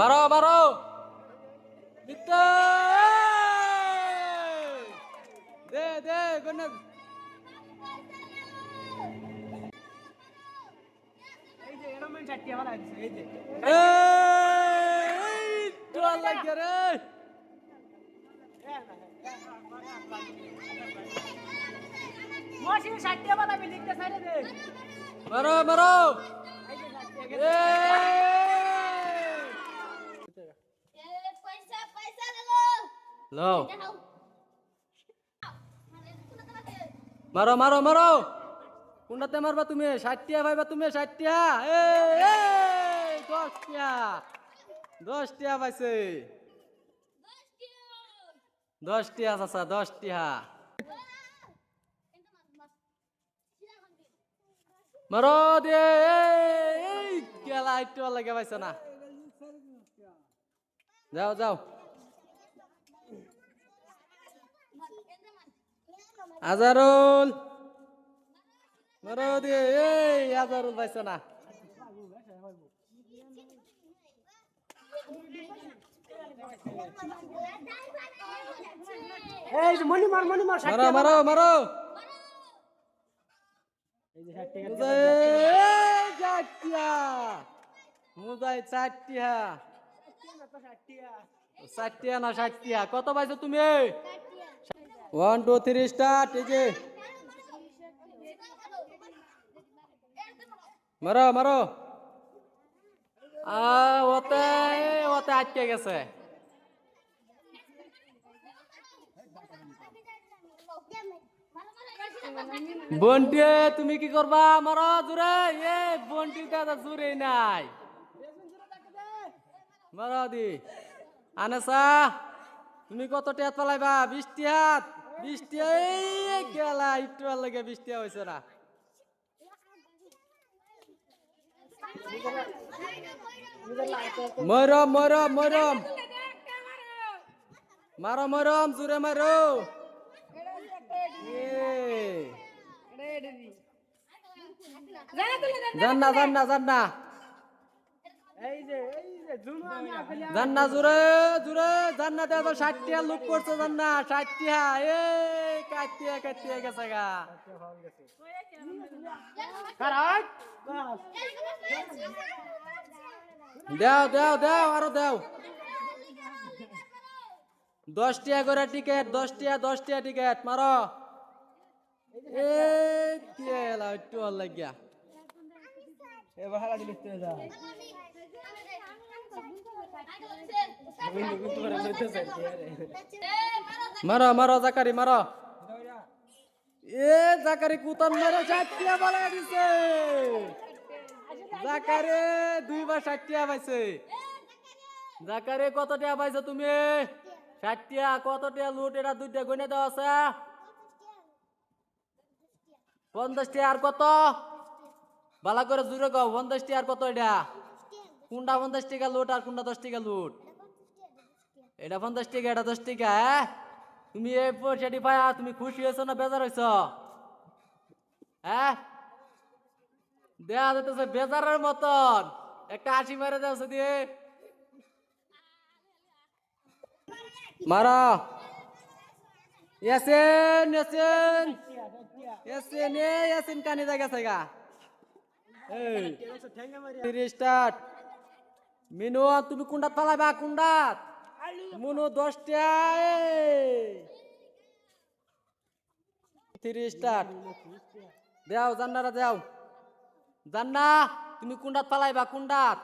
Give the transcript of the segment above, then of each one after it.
বারো বারো। দে দে এই যে এরকম চারটি আমার আছে এই যে এই তোর লাগে রে মশিন চারটি আমার আমি লিখতে সাইরে দে মারো মারো এই যে চারটি এই এ পয়সা পয়সা দেলো লো মানে মারো মারো মারো কোনটাতে মারবা তুমি ষাটটিয়া ভাইবা তুমি ষাটটিয়া দশটিয়া দশটিয়া পাইছে দশটিয়া চাচা দশটিয়া মারো দে এই গেলা একটু লাগে পাইছে না যাও যাও আজারুল। এই আজারুল পাইছে না। এই যে মনি মার মনি মার মুজাই চারটিয়া চারটিয়া না ষাটটিয়া কত পাইছো তুমি? ওয়ান টু থ্রি স্টার্ট এই যে মারো মারো ওতে ওতে আটকে গেছে। বন্টি, তুমি কি করবা? মারো জুরে এ, বন্টির দাদা জুরে নাই। মারো দি। আনেসা তুমি কত টেত পালাইবা? বৃষ্টি হাত। বৃষ্টি গেলা একটু আর লাগে বৃষ্টি হয়েছে না। মরম মরম মরম। মারো মরম জুরে মারো। এই। যে এই যে জুনু আপেল জান্না জুরে জুরে জান্না দে তো ষাটটিয়া লুক করছে জান্না ষাটটিয়া এ কাটিয়া কাটিয়া গেছে গা। দেও দেও দেও আরও দেও। দশটিয়া করে টিকেট দশটিয়া দশটিয়া টিকেট মারো। এ একটু লাগিয়া। এবার হালা দিলে যা। মারো মারো, জাকারি, মারো। এ, জাকারি কুতান মেরে, ষাটটিয়া বলে দিছে। জাকারে দুইবার ষাটটিয়া পাইছে। জাকারে কত টিয়া পাইছো তুমি? ষাটটিয়া কত টিয়া লুট? এটা দুইটা গনে দেওয়া আছে। পঞ্চাশ টিয়া আর কত? বালা করে জুড়ে গাও পঞ্চাশ টিয়া আর কত এটা? কোনটা পঞ্চাশ টাকা লুট আর কোনটা দশ টাকা লুট? এটা পঞ্চাশ টাকা এটা দশ টাকা হ্যাঁ? তুমি এই পয়সাটি পায়া তুমি খুশি হয়েছো না বেজার হয়েছ? হ্যাঁ? দেয়া যেতেছে বেজারের মতন। একটা হাসি মেরে দেওয়া দিয়ে মারা। ইয়াসিন ইয়াসিন। ইয়াসিন এ ইয়াসিন কানি জায়গা গা এই। ঠেঙ্গা মারি স্টার্ট মিনু, তুমি কুন্ডাত পালাইবা কুন্ডাত মুনু, দশটা তিরিশ স্টার্ট দেও, জান্নারা, দেও। জান্না, তুমি কুন্ডাত পালাইবা কুন্ডাত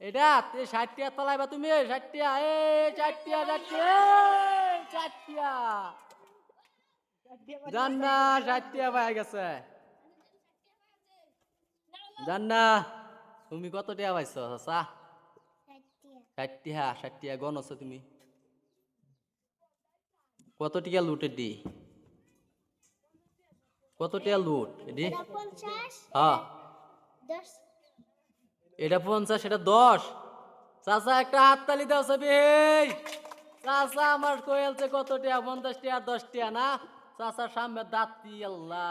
এটা তে ষাটটিয়া পালাইবা তুমি ষাটটিয়া এ চারটিয়া চারটিয়া চারটিয়া জান্না ষাটটিয়া পাই গেছে। জান্না। তুমি কত টিয়া পাইছো চাচা ষাটটিয়া ষাটটিয়া গণ আছো তুমি। কত টিয়া লুটের দি কত টিয়া লুট এডি? হ্যাঁ। এটা পঞ্চাশ এটা দশ। চাচা একটা হাততালি দাও সবি চাচা আমার কোয়েলছে কত টিয়া? পঞ্চাশ টিয়া দশ টিয়া না? চাচার সামনে দাঁত আল্লাহ।